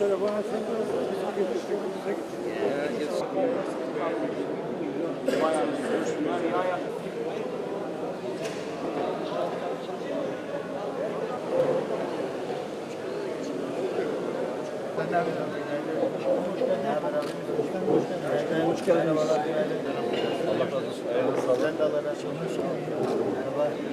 telefona. Hoş geldiniz. Allah razı olsun. Sen de Allah razı olsun. Merhaba.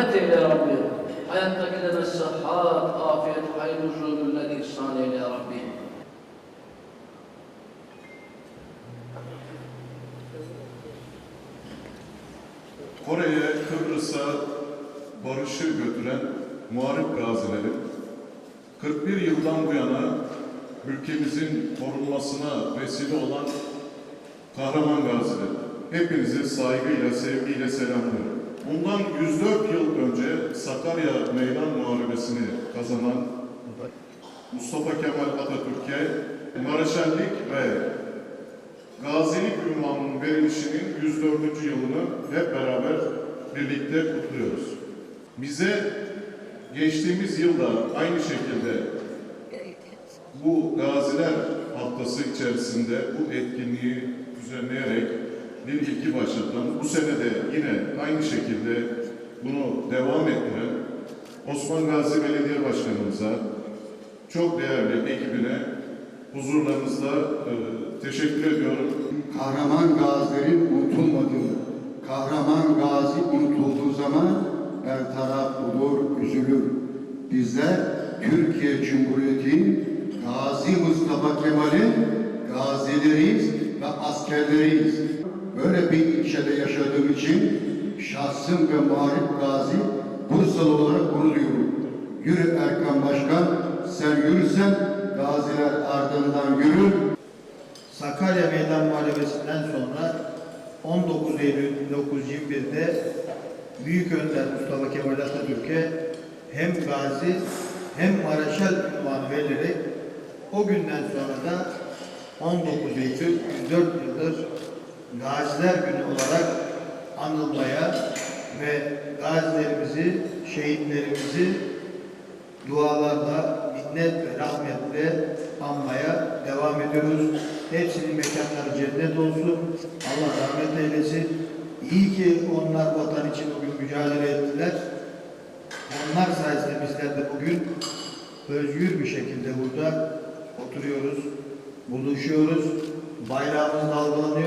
Rahmet eyle Rabbi. Hayattakilere sıhhat, afiyet, hayırlı uzun ömürler ihsan eyle ya Rabbi. Kore'ye, Kıbrıs'a barışı götüren muharip gazileri 41 yıldan bu yana ülkemizin korunmasına vesile olan kahraman gaziler. Hepinizi saygıyla, sevgiyle selamlıyorum. Bundan 104 yıl önce Sakarya Meydan Muharebesi'ni kazanan Mustafa Kemal Atatürk'e Maraşellik ve Gazilik ünvanının verilişinin 104. yılını hep beraber birlikte kutluyoruz. Bize geçtiğimiz yılda aynı şekilde bu Gaziler Haftası içerisinde bu etkinliği düzenleyerek bir ilki başlatan, bu sene de yine aynı şekilde bunu devam ettiren Osman Gazi Belediye Başkanımıza, çok değerli ekibine huzurlarınızda e, teşekkür ediyorum. kahraman gazilerin unutulmadığı, kahraman gazi unutulduğu zaman bertaraf olur, üzülür. Bizler Türkiye Cumhuriyeti Gazi Mustafa Kemal'in gazileriyiz ve askerleriyiz. Böyle bir ilçede yaşadığım için şahsım ve muharip gazi Bursalı olarak gurur. Yürü Erkan Başkan, sen yürürsen gaziler ardından yürür, Sakarya Meydan Muharebesi'nden sonra 19 Eylül 1921'de Büyük Önder Mustafa Kemal Atatürk'e hem gazi hem Maraşal ünvanı verilerek o günden sonra da 19 Eylül 104 yıldır Gaziler Günü olarak anılmaya ve gazilerimizi, şehitlerimizi dualarla, minnet ve rahmetle anmaya devam ediyoruz. Hepsinin mekanları cennet olsun. Allah rahmet eylesin. İyi ki onlar vatan için bugün mücadele ettiler. Onlar sayesinde bizler de bugün özgür bir şekilde burada oturuyoruz, buluşuyoruz. Bayrağımız dalgalanıyor,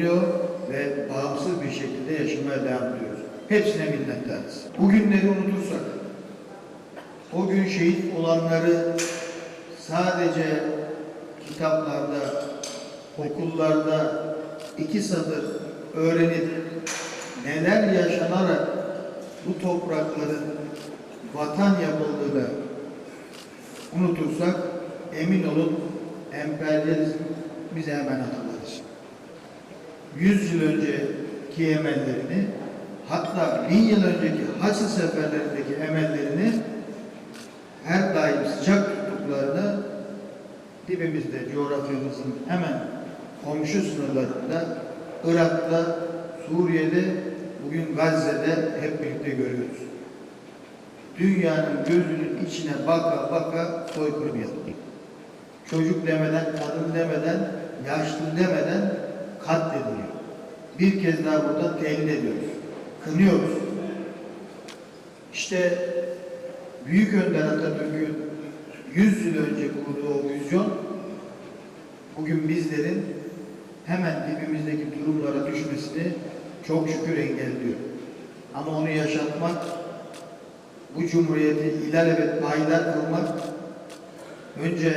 okunuyor ve bağımsız bir şekilde yaşamaya devam ediyoruz. Hepsine minnettarız. Bugünleri unutursak, o gün şehit olanları sadece kitaplarda, okullarda iki satır öğrenip neler yaşanarak bu toprakların vatan yapıldığını unutursak emin olun emperyalizm bize hemen hatırlatır. Yüz yıl önceki emellerini hatta bin yıl önceki Haçlı seferlerindeki emellerini her daim sıcak tuttuklarını dibimizde coğrafyamızın hemen komşu sınırlarında Irak'ta, Suriye'de, bugün Gazze'de hep birlikte görüyoruz. Dünyanın gözünün içine baka baka soykırım yapılıyor. Çocuk demeden, kadın demeden, yaşlı demeden katlediliyor. Bir kez daha burada tehdit ediyoruz. Kınıyoruz. İşte Büyük Önder Atatürk'ün 100 yıl önce kurduğu o vizyon bugün bizlerin hemen dibimizdeki durumlara düşmesini çok şükür engelliyor. Ama onu yaşatmak, bu cumhuriyeti ilelebet payidar kılmak, önce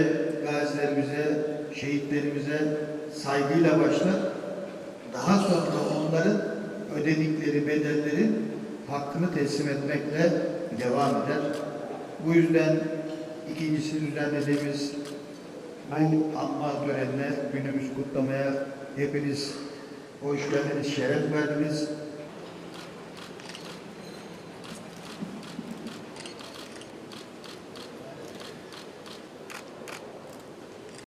gazilerimize, şehitlerimize saygıyla başlar, daha sonra onların ödedikleri bedellerin hakkını teslim etmekle devam eder. Bu yüzden ikincisi düzenlediğimiz bu anma törenine günümüz kutlamaya hepiniz Hoş geldiniz, şeref verdiniz.